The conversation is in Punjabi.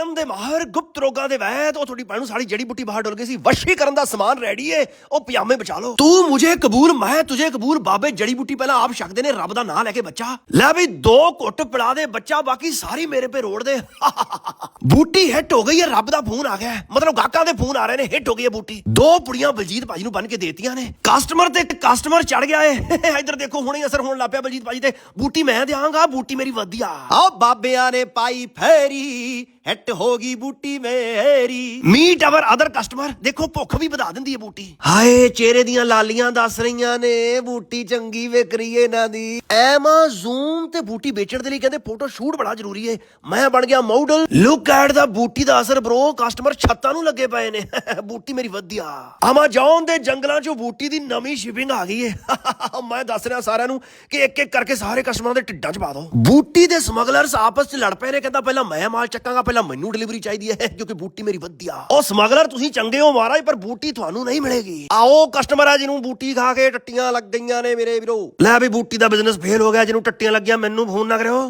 ਇਲਮ ਦੇ ਮਾਹਰ ਗੁਪਤ ਰੋਗਾਂ ਦੇ ਵੈਦ, ਉਹ ਤੁਹਾਡੀ ਪੈਣੂ ਸਾਰੀ ਜੜੀ ਬੁੱਟੀ ਬਾਹਰ ਡੁੱਲ ਗਈ ਸੀ। ਵਸ਼ੀ ਕਰਨ ਦਾ ਸਮਾਨ ਰੈਡੀ ਏ, ਉਹ ਪਜਾਮੇ ਬਚਾ ਲਓ। ਤੂੰ ਮੁਝੇ ਕਬੂਲ, ਮੈਂ ਤੁਝੇ ਕਬੂਲ, ਬਾਬੇ ਜੜੀ ਬੁੱਟੀ ਪਹਿਲਾਂ ਆਪ ਛਕਦੇ ਨੇ ਰੱਬ ਦਾ ਨਾਂ ਲੈ ਕੇ ਬੱਚਾ। ਲੈ ਵੀ ਦੋ ਘੁੱਟ ਪਿਲਾ ਦੇ ਬੱਚਾ, ਬਾਕੀ ਸਾਰੀ ਮੇਰੇ ਪੇ ਰੋੜ ਦੇ। ਬੂਟੀ ਹਿੱਟ ਹੋ ਗਈ ਹੈ ਰੱਬ ਦਾ ਫੋਨ ਆ ਗਿਆ। ਮਤਲਬ ਗਾਹਕਾਂ ਦੇ ਫੋਨ ਆ ਰਹੇ ਨੇ ਹਿੱਟ ਹੋ ਗਈ ਹੈ ਬੂਟੀ। ਦੋ ਪੁੜੀਆਂ ਬਲਜੀਤ ਭਾਜੀ ਨੂੰ ਬੰਨ ਕੇ ਦੇਤੀਆਂ ਨੇ। ਕਸਟਮਰ ਤੇ ਕਸਟਮਰ ਚੜ ਗਿਆ ਏ। ਇੱਧਰ ਦੇਖੋ, ਹੁਣੇ ਅਸਰ ਹੋਣ ਲੱਗ ਪਿਆ ਬਲਜੀਤ ਭਾਜੀ ਤੇ। ਬੂਟੀ ਮੈਂ ਦੇਵਾਂਗਾ ਬੂਟੀ ਮੇਰੀ ਵਧੀਆ। ਆਓ ਬਾਬਿਆਂ ਨੇ ਪਾਈ ਫੇਰੀ ਹਿੱਟ ਹੋ ਗਈ ਬੂਟੀ ਮੇਰੀ। ਮੀਟ ਅਵਰ ਅਦਰ ਕਸਟਮਰ ਦੇਖੋ ਭੁੱਖ ਵੀ ਵਧਾ ਦਿੰਦੀ ਹੈ ਬੂਟੀ। ਹਾਏ ਚਿਹਰੇ ਦੀਆਂ ਲਾਲੀਆਂ ਦੱਸ ਰਹੀਆਂ ਨੇ ਬੂਟੀ ਚੰਗੀ ਵਿਕ ਰਹੀ ਏ ਇਹਨਾਂ ਦੀ। ਐਮਾਜ਼ੂਨ ਤੇ ਬੂਟੀ ਵੇਚਣ ਦੇ ਲਈ ਕਹਿੰਦੇ ਫੋਟੋ ਸ਼ੂਟ ਬੜਾ ਜ਼ਰੂਰੀ ਏ ਮੈਂ ਬਣ ਗਿਆ ਮਾਡਲ ਲੁੱਕ ਐਟ ਦਾ ਬੂਟੀ ਦਾ ਅਸਰ ਬ్రో ਕਸਟਮਰ ਛੱਤਾਂ ਨੂੰ ਲੱਗੇ ਪਏ ਨੇ। ਬੂਟੀ ਮੇਰੀ ਵਧੀਆ। ਅਮਾਜ਼ੋਨ ਦੇ ਜੰਗਲਾਂ 'ਚੋਂ ਬੂਟੀ ਦੀ ਨਵੀਂ ਸ਼ਿਪਿੰਗ ਆ ਗਈ ਏ ਮੈਂ ਦੱਸ ਰਿਹਾ ਸਾਰਿਆਂ ਨੂੰ ਕਿ ਇੱਕ ਇੱਕ ਕਰਕੇ ਸਾਰੇ ਕਸਟਮਰਾਂ ਦੇ ਢਿੱਡਾਂ 'ਚ ਪਾ ਦਿਓ। ਬੂਟੀ ਦੇ ਸਮਗਲਰਸ ਆਪਸ 'ਚ ਲੜ ਪਏ ਨੇ ਕਹਿੰਦਾ ਪਹਿਲਾਂ ਮੈਂ ਮਾਲ ਚੱਕਾਂਗਾ ਪਹਿਲਾਂ ਮੈਨੂੰ ਡਿਲੀਵਰੀ ਚਾਹੀਦੀ ਹੈ ਕਿਉਂਕਿ ਬੂਟੀ ਮੇਰੀ ਵਧੀਆ ਉਹ ਸਮਗਲਰ, ਤੁਸੀਂ ਚੰਗੇ ਹੋ ਮਹਾਰਾਜ, ਪਰ ਬੂਟੀ ਤੁਹਾਨੂੰ ਨਹੀਂ ਮਿਲੇਗੀ। ਆਓ ਕਸਟਮਰ ਆ ਜਿਹਨੂੰ ਬੂਟੀ ਖਾ ਕੇ ਟੱਟੀਆਂ ਲੱਗ ਗਈਆਂ ਨੇ ਮੇਰੇ ਵੀਰੋ। ਲੈ ਵੀ ਬੂਟੀ ਦਾ ਬਿਜ਼ਨਸ ਫੇਲ ਹੋ ਗਿਆ, ਜਿਹਨੂੰ ਟੱਟੀਆਂ ਲੱਗੀਆਂ, ਮੈਨੂੰ ਫੋਨ ਨਾ ਕਰਿਓ।